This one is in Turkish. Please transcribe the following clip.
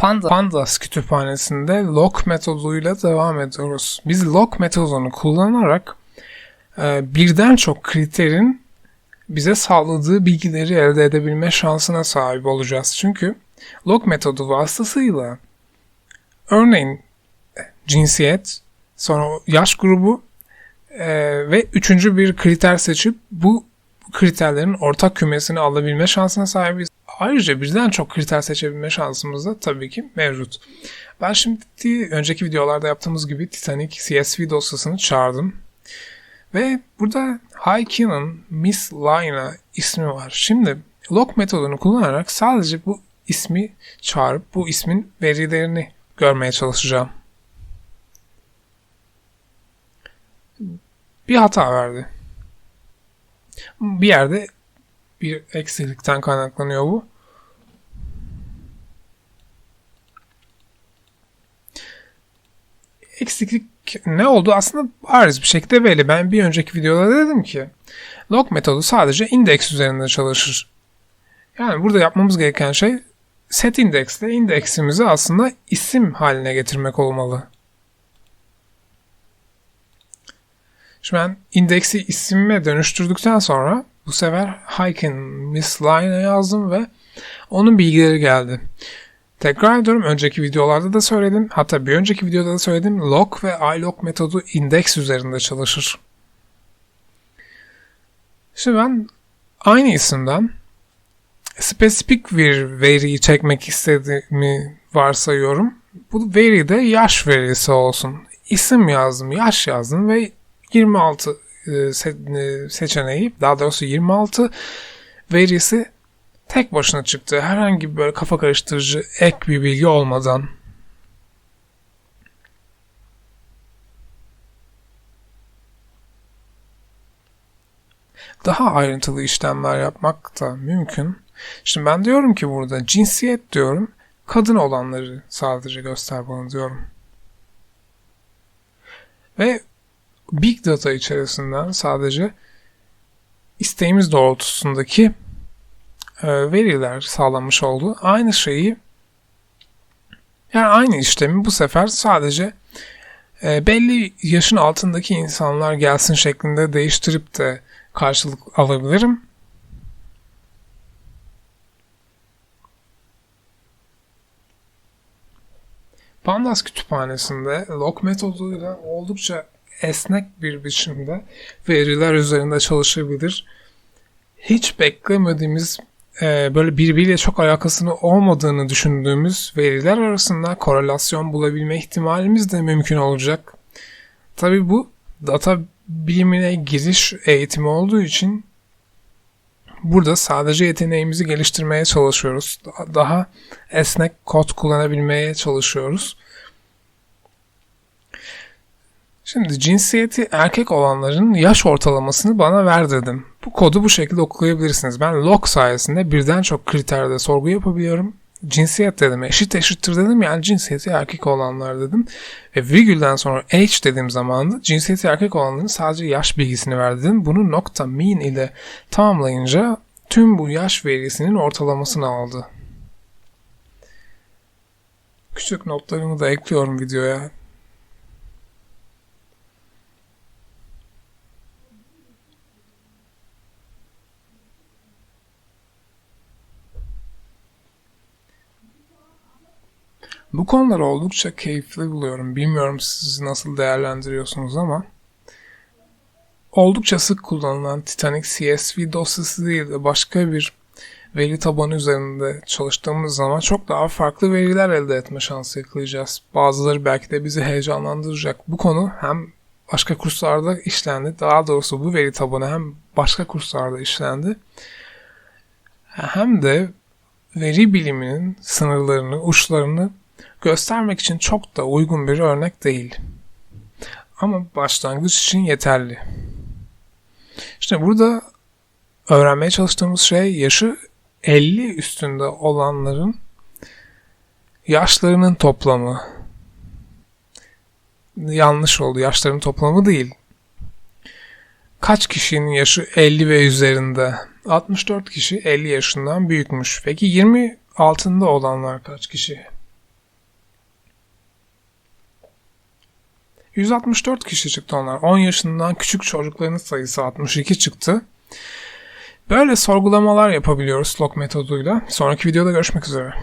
Panda, Pandas kütüphanesinde lock metoduyla devam ediyoruz. Biz lock metodunu kullanarak e, birden çok kriterin bize sağladığı bilgileri elde edebilme şansına sahip olacağız. Çünkü lock metodu vasıtasıyla örneğin cinsiyet, sonra yaş grubu e, ve üçüncü bir kriter seçip bu kriterlerin ortak kümesini alabilme şansına sahibiz. Ayrıca birden çok kriter seçebilme şansımız da tabii ki mevcut. Ben şimdi önceki videolarda yaptığımız gibi Titanic CSV dosyasını çağırdım. Ve burada Haykin'in Miss Lina ismi var. Şimdi log metodunu kullanarak sadece bu ismi çağırıp bu ismin verilerini görmeye çalışacağım. Bir hata verdi. Bir yerde bir eksiklikten kaynaklanıyor bu. Eksiklik ne oldu? Aslında bariz bir şekilde belli. Ben bir önceki videoda dedim ki log metodu sadece indeks üzerinde çalışır. Yani burada yapmamız gereken şey set indexle indeksimizi aslında isim haline getirmek olmalı. Şimdi ben indeksi isime dönüştürdükten sonra bu sefer Hiken Miss Line'a yazdım ve onun bilgileri geldi. Tekrar ediyorum önceki videolarda da söyledim. Hatta bir önceki videoda da söyledim. Log ve ilog metodu indeks üzerinde çalışır. Şimdi ben aynı isimden spesifik bir veriyi çekmek istediğimi varsayıyorum. Bu veri de yaş verisi olsun. İsim yazdım, yaş yazdım ve 26 e, e, seçeneği, daha doğrusu 26 verisi tek başına çıktı. Herhangi bir böyle kafa karıştırıcı ek bir bilgi olmadan. Daha ayrıntılı işlemler yapmak da mümkün. Şimdi ben diyorum ki burada cinsiyet diyorum. Kadın olanları sadece göster bana diyorum. Ve Big Data içerisinden sadece isteğimiz doğrultusundaki veriler sağlanmış oldu. Aynı şeyi yani aynı işlemi bu sefer sadece e, belli yaşın altındaki insanlar gelsin şeklinde değiştirip de karşılık alabilirim. Pandas kütüphanesinde log metoduyla oldukça esnek bir biçimde veriler üzerinde çalışabilir. Hiç beklemediğimiz e, böyle birbiriyle çok alakasını olmadığını düşündüğümüz veriler arasında korelasyon bulabilme ihtimalimiz de mümkün olacak. Tabi bu data bilimine giriş eğitimi olduğu için burada sadece yeteneğimizi geliştirmeye çalışıyoruz. Daha esnek kod kullanabilmeye çalışıyoruz. Şimdi cinsiyeti erkek olanların yaş ortalamasını bana ver dedim. Bu kodu bu şekilde okuyabilirsiniz. Ben log sayesinde birden çok kriterde sorgu yapabiliyorum. Cinsiyet dedim, eşit eşittir dedim yani cinsiyeti erkek olanlar dedim. Ve virgülden sonra age dediğim zaman da cinsiyeti erkek olanların sadece yaş bilgisini ver dedim. Bunu nokta mean ile tamamlayınca tüm bu yaş verisinin ortalamasını aldı. Küçük notlarımı da ekliyorum videoya. Bu konuları oldukça keyifli buluyorum. Bilmiyorum siz nasıl değerlendiriyorsunuz ama oldukça sık kullanılan Titanic CSV dosyası değil de başka bir veri tabanı üzerinde çalıştığımız zaman çok daha farklı veriler elde etme şansı yakalayacağız. Bazıları belki de bizi heyecanlandıracak. Bu konu hem başka kurslarda işlendi. Daha doğrusu bu veri tabanı hem başka kurslarda işlendi. Hem de veri biliminin sınırlarını, uçlarını göstermek için çok da uygun bir örnek değil. Ama başlangıç için yeterli. İşte burada öğrenmeye çalıştığımız şey yaşı 50 üstünde olanların yaşlarının toplamı. Yanlış oldu. Yaşlarının toplamı değil. Kaç kişinin yaşı 50 ve üzerinde? 64 kişi 50 yaşından büyükmüş. Peki 20 altında olanlar kaç kişi? 164 kişi çıktı onlar. 10 yaşından küçük çocukların sayısı 62 çıktı. Böyle sorgulamalar yapabiliyoruz log metoduyla. Sonraki videoda görüşmek üzere.